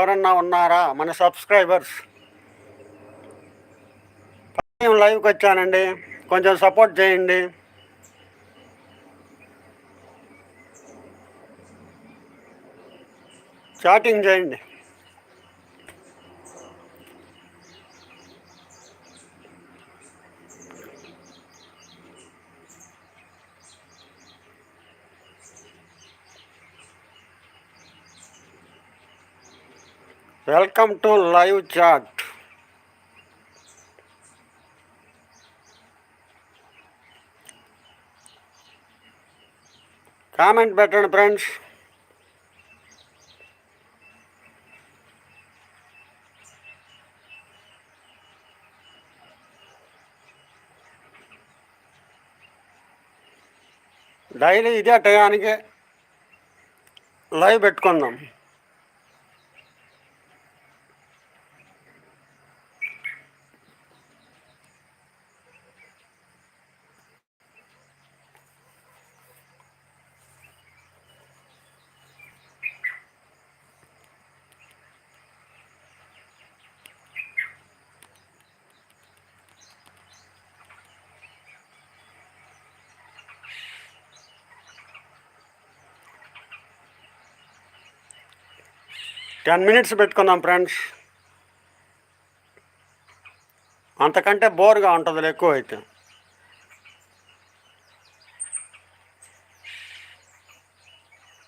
ఎవరన్నా ఉన్నారా? మన సబ్స్క్రైబర్స్. నేను లైవ్కి వచ్చానండి. కొంచెం సపోర్ట్ చేయండి. చాటింగ్ చేయండి. Welcome to live chat. Comment పెట్టండి ఫ్రెండ్స్. డైలీ ఇదే టయానికి లైవ్ పెట్టుకుందాం. టెన్ మినిట్స్ పెట్టుకుందాం ఫ్రెండ్స్. అంతకంటే బోర్గా ఉంటుంది ఎక్కువ అయితే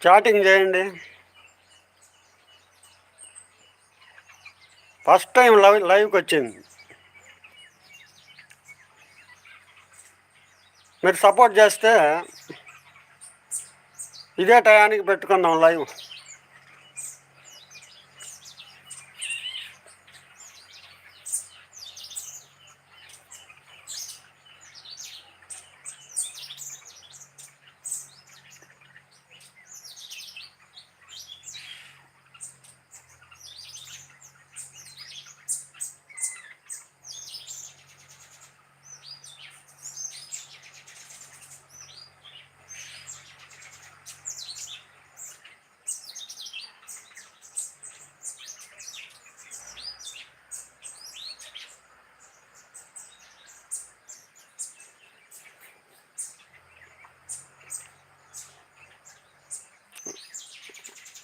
చాటింగ్ చేయండి. ఫస్ట్ టైం లైవ్ లైవ్కి వచ్చింది. మీరు సపోర్ట్ చేస్తే ఇదే టయానికి పెట్టుకుందాం లైవ్.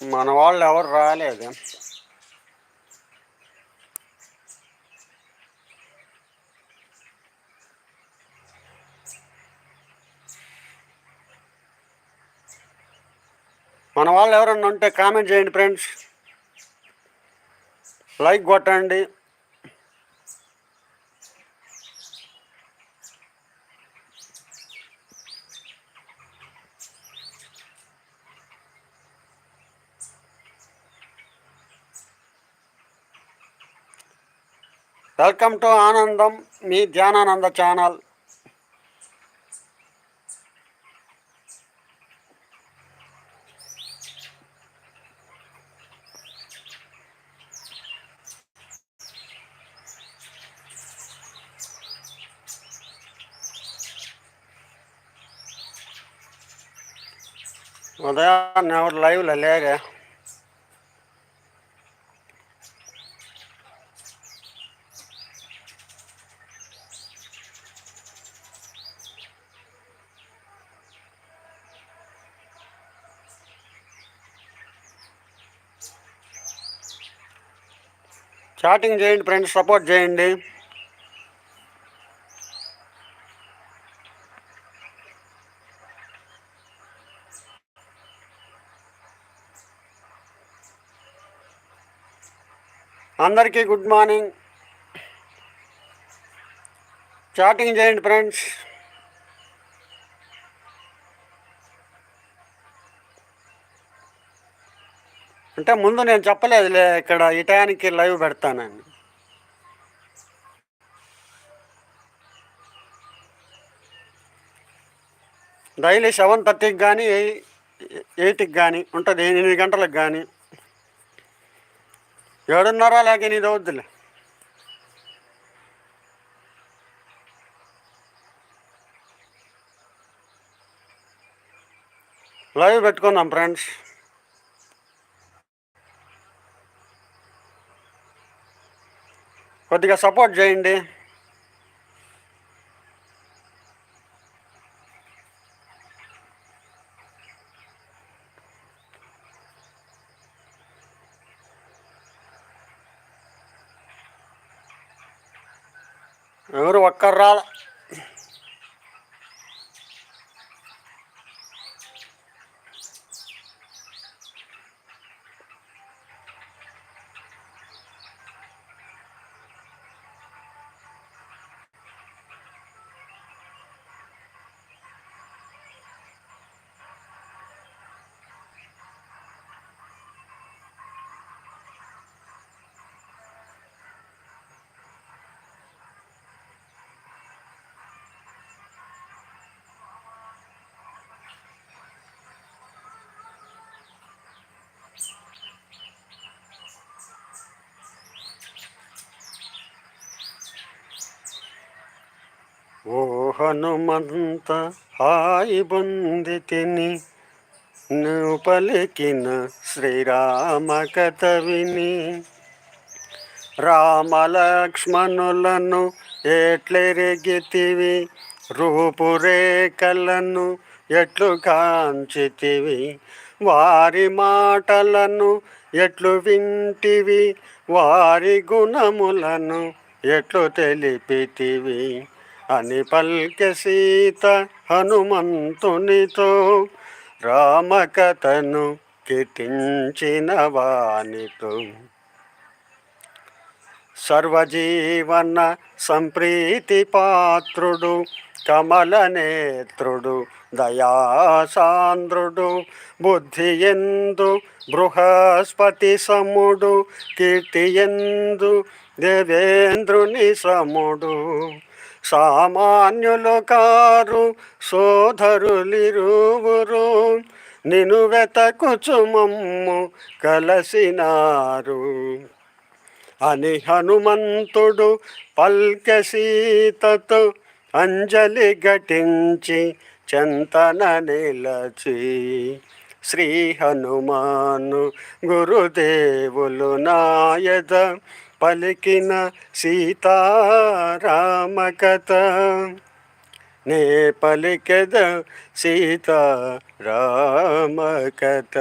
మన వాళ్ళు ఎవరు రాలేదు. మన వాళ్ళు ఎవరన్నా ఉంటే కామెంట్ చేయండి ఫ్రెండ్స్ లైక్ కొట్టండి. వెల్కమ్ టు ఆనందం మీ ధ్యానానంద ఛానల్ ఉదయాన్నే ఎవరు లైవ్లో లేరే చాటింగ్ చేయండి ఫ్రెండ్స్ సపోర్ట్ చేయండి. అందరికీ గుడ్ మార్నింగ్. చాటింగ్ చేయండి ఫ్రెండ్స్ అంటే ముందు నేను చెప్పలేదులే ఇక్కడ ఈ టయానికి లైవ్ పెడతానని. డైలీ సెవెన్ థర్టీకి కానీ ఎయిట్కి కానీ ఉంటుంది ఎనిమిది గంటలకు కానీ ఏడున్నర లేక ఎనిమిది అవుద్దిలే. లైవ్ పెట్టుకుందాం ఫ్రెండ్స్. కొద్దిగా సపోర్ట్ చేయండి. ఎవరు ఒక్కరు రాలే. ఓ హనుమంత హాయి బొంది తిని నువ్వు పలికిన శ్రీరామ కథ విని. రామలక్ష్మణులను ఎట్లెరిగితివి రూపురేఖలను ఎట్లు కాంచితివి వారి మాటలను ఎట్లు వింటివి వారి గుణములను ఎట్లు తెలిపితివి. అని పల్కె సీత హనుమంతునితో రామకథను కీర్తించిన వానితో. సర్వజీవన సంప్రీతి పాత్రుడు కమలనేత్రుడు దయాసాంద్రుడు బుద్ధి ఎందు బృహస్పతి సముడు కీర్తి ఎందు దేవేంద్రుని సముడు. సామాన్యులు కారు సోదరులిరువురు నిను వెతకుచుమమ్ము కలసినారు. అని హనుమంతుడు పల్కె సీతతో అంజలి ఘటించి చెంతన నిలచి శ్రీ హనుమాను గురుదేవులు నాయద పలికిన సీతారామ కథ నే పలికెద సీతారామ కథ